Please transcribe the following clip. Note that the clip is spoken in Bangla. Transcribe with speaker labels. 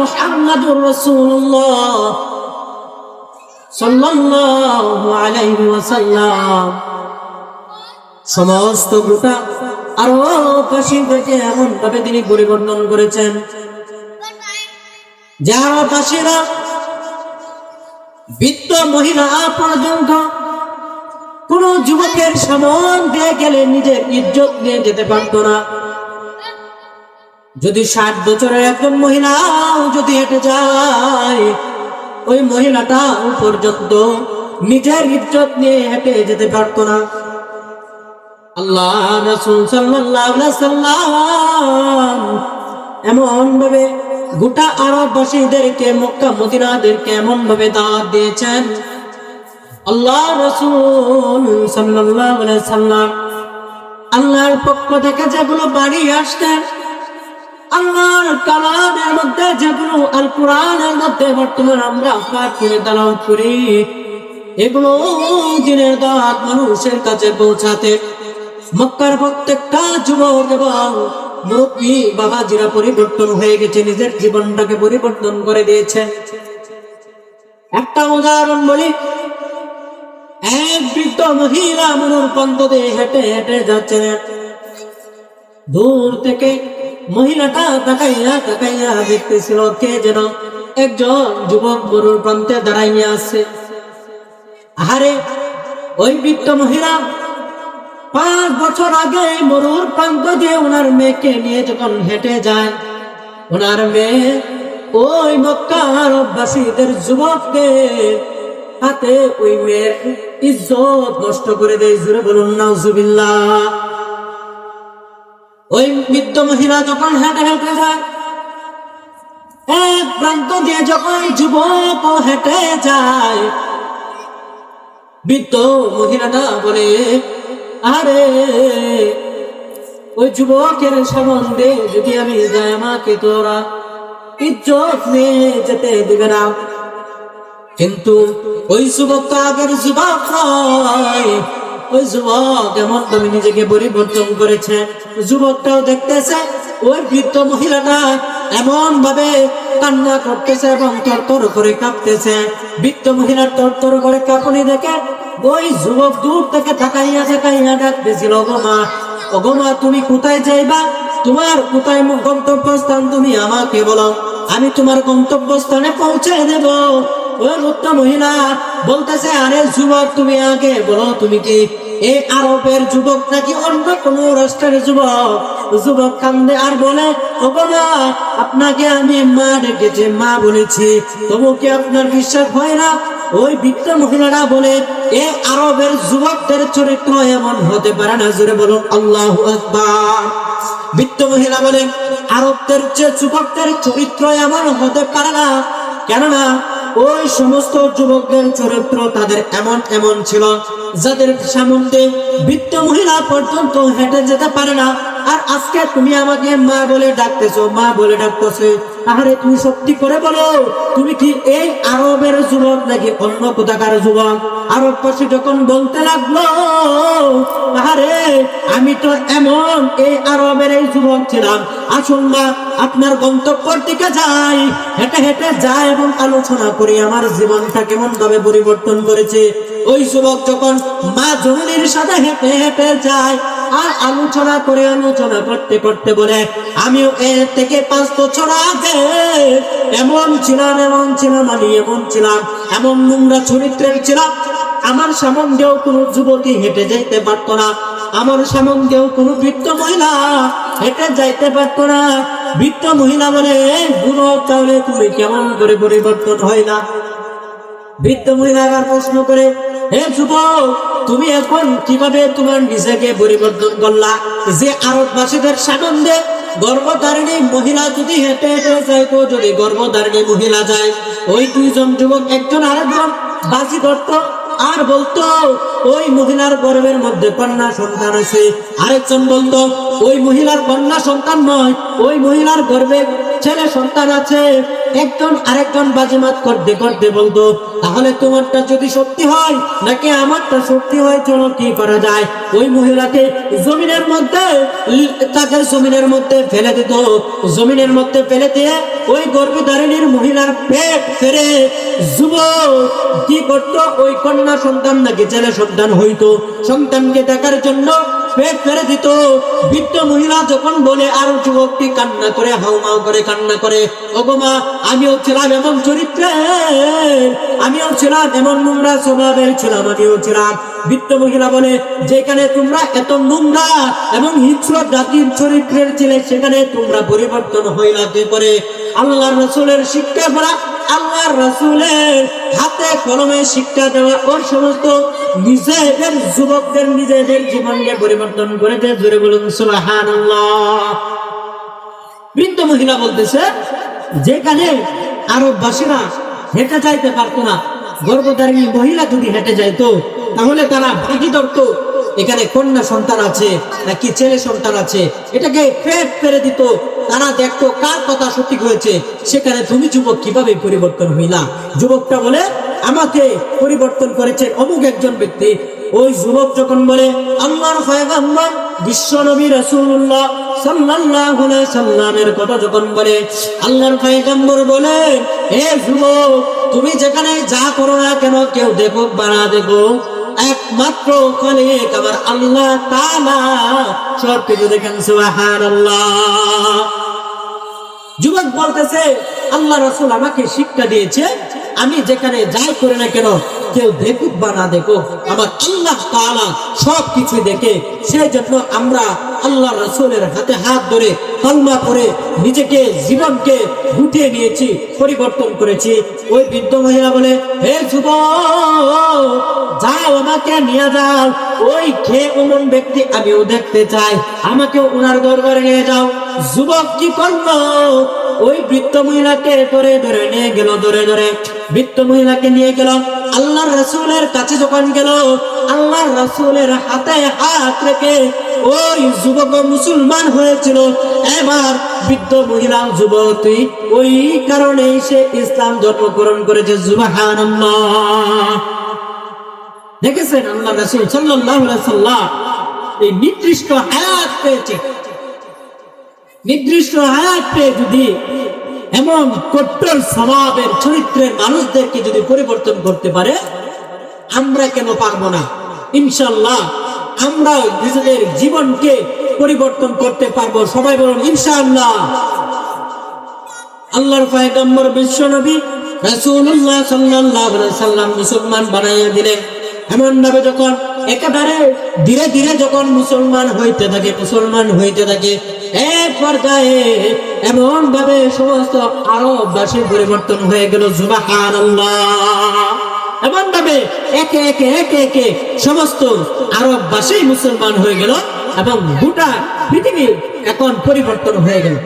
Speaker 1: মুহাম্মাদুর রাসূলুল্লাহ সাল্লাল্লাহু আলাইহি ওয়াসাল্লাম। সমস্ত গোটা এমন ভাবে তিনি পরিবর্তন করেছেন। যারা পাশিরা বৃত্ত মহিলা পর্যন্ত কোন যুবকের সমান দিয়ে গেলে নিজের ইজ্জত নিয়ে যেতে পারতো না। যদি ষাট বছরের একজন মহিলা যদি হেঁটে যায়, ওই মহিলাটা পর্যন্ত নিজের ইজ্জত নিয়ে হেঁটে যেতে পারতো না। আল্লাহ রাসূল সাল্লাম এমন ভাবে গোটা আরববাসীদেরকে মক্কা মদিনাদেরকে এমন ভাবে দাওয়াত দিয়েছেন। আল্লাহ রাসূল সাল্লাম আল্লাহর পক্ষ থেকে যেগুলো বাড়ি আসতেন আল্লাহর কালামের মধ্যে যেগুলো আল কোরআনের মধ্যে বর্তমান আমরা পাঠ করে তালাওয়াত করি, এগুলো দিনের দাঁত মানুষের কাছে পৌঁছাতে মক্কার প্রত্যেকটা যুবক এবং মুরব্বী পরিবর্তন হয়ে গেছে, নিজের জীবনটাকে পরিবর্তন করে দিয়েছে। একটা উদাহরণ বলি, এক বৃদ্ধ মহিলা মনুর পন্থ দিয়ে হেঁটে হেঁটে যাচ্ছেন। দূর থেকে মহিলাটা তাকাইয়া তাকাইয়া দেখতেছিল কে যেন একজন যুবক মরুর প্রান্তে দাঁড়াইয়া আছে আহারে, ওই বৃদ্ধ মহিলা পাঁচ বছর আগে মরুর প্রান্ত দিয়ে ওনার মেয়েকে নিয়ে যখন হেঁটে যায়, ওনার মেয়ে ওই মক্কার অভ্যাসীদের যুবককে হাতে ওই মেয়ের ইজ্জত নষ্ট করে দেয়। জুড়ে বলুন, নাউজুবিল্লাহ। ওই বৃদ্ধ মহিলা যখন হেঁটে হেঁটে যায়, এক প্রান্ত দিয়ে যখন যুবক হেঁটে যায়, বৃদ্ধ মহিলাটা বলে, আরে, ওই যুবকের সম্বন্ধে যদি আমি যাই, আমাকে তোরা ইজ্জত নিয়ে যেতে দিবে না। কিন্তু ওই যুবক তো আগের যুবক নয় ওই যুবক এমন তুমি নিজেকে পরিবর্তন করেছে, যুবকটাও দেখতেছে, ওই বৃদ্ধ মহিলাটা এমন ভাবে কান্না করতেছে এবং তরতর করে কাঁপতেছে। বৃদ্ধ মহিলার তরতর করে কাঁপুনি দেখে ওই যুবক দূর থেকে তাকাইয়া তাকাইয়া ডাকতেছিল গোমা ও গোমা তুমি কোথায় যাইবা? তোমার কোথায় গন্তব্যস্থান তুমি আমাকে বলো, আমি তোমার গন্তব্যস্থানে পৌঁছে দেব। ওই মহিলা বলতেছে, আরে যুবক, তুমি আগে বলো, তুমি কি এই আরবের যুবক নাকি অন্য কোন রাষ্ট্রের যুবক? যুবক কান্দে আর বলে বাবা আপনাকে আমি মা ডেকেছি, মা বলেছি। তবু কি আপনার বিশ্বাস হয় না? ওই বৃদ্ধ মহিলারা বলে, এ আরবের যুবকদের চরিত্র এমন হতে পারে না, জোরে বলুন আল্লাহ আকবার। মহিলা বলে, আরবদের যে যুবকদের চরিত্র এমন হতে পারে না। কেননা ওই সমস্ত যুবকদের চরিত্র তাদের এমন এমন ছিল, যাদের সামনে বৃত্ত মহিলা পর্যন্ত হেঁটে যেতে পারে না। আর আজকে তুমি আমাকে মা বলে ডাকতেছো, মা বলে ডাকতেছো। আরে তুমি সত্যি করে বলো, তুমি কি এই আরবের যুবক নাকি অন্য কোথাকার যুবক আরব পাশে যখন বলতে লাগল আরে আমি তো এমন এই আরবের এই যুবক ছিলাম। আসুন না, আপনার গন্তব্যের দিকে যাই। হেঁটে হেঁটে যায় এবং আলোচনা করি। আমার জীবনটা কেমন ভাবে পরিবর্তন করেছে? ওই যুবক যখন মা জননীর সাথে হেঁটে হেঁটে যায়, আর আলোচনা করে আলোচনা করতে করতে বলে, আমিও এর থেকে পাঁচ বছর আগে এমন ছিলাম এমন ছিলাম, আমি এমন ছিলাম, এমন নোংরা চরিত্রের ছিলাম। আমার সামন্দেও কোনো যুবতী হেঁটে যাইতে পারতো না, আমার সামন্দেও কোনো বৃত্ত মহিলা হেঁটে যাইতে পারতো না। বৃত্ত মহিলা বলে, বুড়ো, তাহলে তুমি কেমন করে পরিবর্তন হয় না? বৃত্ত মহিলা আবার প্রশ্ন করে হে যুবক, তুমি এখন কীভাবে তোমার নিজেকে পরিবর্তন করলা? যে আরববাসীদের সানন্দে গর্ভধারিণী মহিলা যদি হেঁটে হেঁটে যায় তো যদি গর্ভধারিণী মহিলা যায়, ওই দুইজন যুবক, একজন আরেকজন বাজি ধরত। আর বলতো, ওই মহিলার গর্ভের মধ্যে কন্যা সন্তান আছে। আরেকজন বলতো, ওই মহিলার কন্যা সন্তান নয়, ওই মহিলার গর্ভে ছেলে সন্তান আছে, একজন আরেকজন বাজিমাত করতে করতে বলতো, তাহলে তোমারটা যদি সত্যি হয়, নাকি আমারটা সত্যি হয়, চলো কি করা যায়? ওই মহিলাকে জমিনের মধ্যে, তাকে জমিনের মধ্যে ফেলে দিত। জমিনের মধ্যে ফেলে দিয়ে ওই গর্ভধারিণীর মহিলার পেট ফেরে যুবক কি করতো? ওই কন্যা সন্তান নাকি ছেলে সন্তান হইতো। সন্তানকে দেখার জন্য পেট ফেরে দিত। বৃদ্ধ মহিলা যখন বলে, আর যুবকটি কান্না করে হাউমাউ করে কান্না করে ওগোমা আমিও ছিলাম এমন চরিত্রে আমিও ছিলাম এমন নোংরা স্বভাবের ছিলাম, আমিও ছিলাম। বৃদ্ধ মহিলা বলে, যেখানে তোমরা এত নোংরা এবং হিংস্র জাতির চরিত্রের ছিলে, সেখানে তোমরা পরিবর্তন হইলা কি করে? আল্লাহ রসুলের শিক্ষা করা আল্লাহ রসুলের হাতে কলমে শিক্ষা দেওয়া ওই সমস্ত নিজেদের যুবকদের নিজেদের জীবনকে পরিবর্তন করে দেয়। জোরে বলুন সুলাহান বৃদ্ধ মহিলা বলতেছে, যেখানে আরববাসীরা হেঁটে যাইতে পারতো না, গর্ভধারিণী মহিলা যদি হেঁটে যাইতো, তাহলে তারা ভাগি ধরতো এখানে কন্যা সন্তান আছে, নাকি ছেলে সন্তান আছে? এটাকে পেট ফেরে দিত। তারা দেখতো কার কথা সঠিক হয়েছে। সেখানে তুমি যুবক কীভাবে পরিবর্তন হইলা? যুবকটা বলে, আমাকে পরিবর্তন করেছে অমুক একজন ব্যক্তি। ওই যুবক যখন বলে, আল্লাহর পয়গম্বর বিশ্ব নবী রাসূলুল্লাহ সাল্লাল্লাহু আলাইহি সাল্লামের কথা যখন বলে, আল্লাহর পয়গম্বর বলে, হে যুবক, তুমি যেখানে যা করো না কেন, কেউ দেখো বা না দেখো একমাত্র ওখানে আমার আল্লাহ তালা সব কিছু দেখেন, সুবহানাল্লাহ। যুবক বলতেছে, আল্লাহ রসুল আমাকে শিক্ষা দিয়েছে, আমি যেখানে যাই করে না কেন কেউ দেখুক বা না দেখুক, আমার আল্লাহ তাআলা সব কিছু দেখে সেই জন্য আমরা আল্লাহ রসুলের হাতে হাত ধরে কলমা করে নিজেকে, জীবনকে গুটিয়ে নিয়েছি, পরিবর্তন করেছি। ওই বৃদ্ধ মহিলা বলে, হে যুবক, যাও আমাকে নিয়ে যাও। ওই খেয়ে অমন ব্যক্তি আমিও দেখতে চাই। আমাকে ওনার দরবারে নিয়ে যাও। যুবক কি করল? ওই বৃত্ত মহিলাকে ধরে ধরে নিয়ে গেল, ধরে ধরে। বৃত্ত মহিলাকে নিয়ে গেল। আল্লাহর রসুলের কাছে যখন গেল, আল্লাহর রসুলের হাতে হাত রেখে ওই যুবক মুসলমান হয়েছিল। এবার বৃদ্ধ মহিলা যুবতী ওই কারণে সে ইসলাম ধর্মগ্রহণ করেছে। জুবাহান্লাহ দেখেছেন আল্লাহ রসুল আলাইহি এই নির্দিষ্ট হায়াত পেয়েছে। নির্দিষ্ট হায়াত পেয়ে যদি এমন কট্টর স্বভাবের চরিত্রের মানুষদেরকে যদি পরিবর্তন করতে পারে, আমরা কেন পারব না? ইনশাল্লাহ আমরা নিজেদের জীবনকে পরিবর্তন করতে পারব। সবাই বলুন, ইনশাআল্লাহ। আল্লাহর পয়গম্বর বিশ্ব নবী রাসূলুল্লাহ সাল্লাল্লাহু সাল্লাম মুসলমান বানাইয়া দিলেন। এমন ভাবে যখন একেবারে ধীরে ধীরে যখন মুসলমান হইতে থাকে, মুসলমান হইতে থাকে, এক পর্যায়ে এমন ভাবে সমস্ত আরববাসী পরিবর্তন হয়ে গেল, সুবহানাল্লাহ। এমন ভাবে একে একে একে একে সমস্ত আরববাসী মুসলমান হয়ে গেল এবং গোটা পৃথিবী এখন পরিবর্তন হয়ে গেল।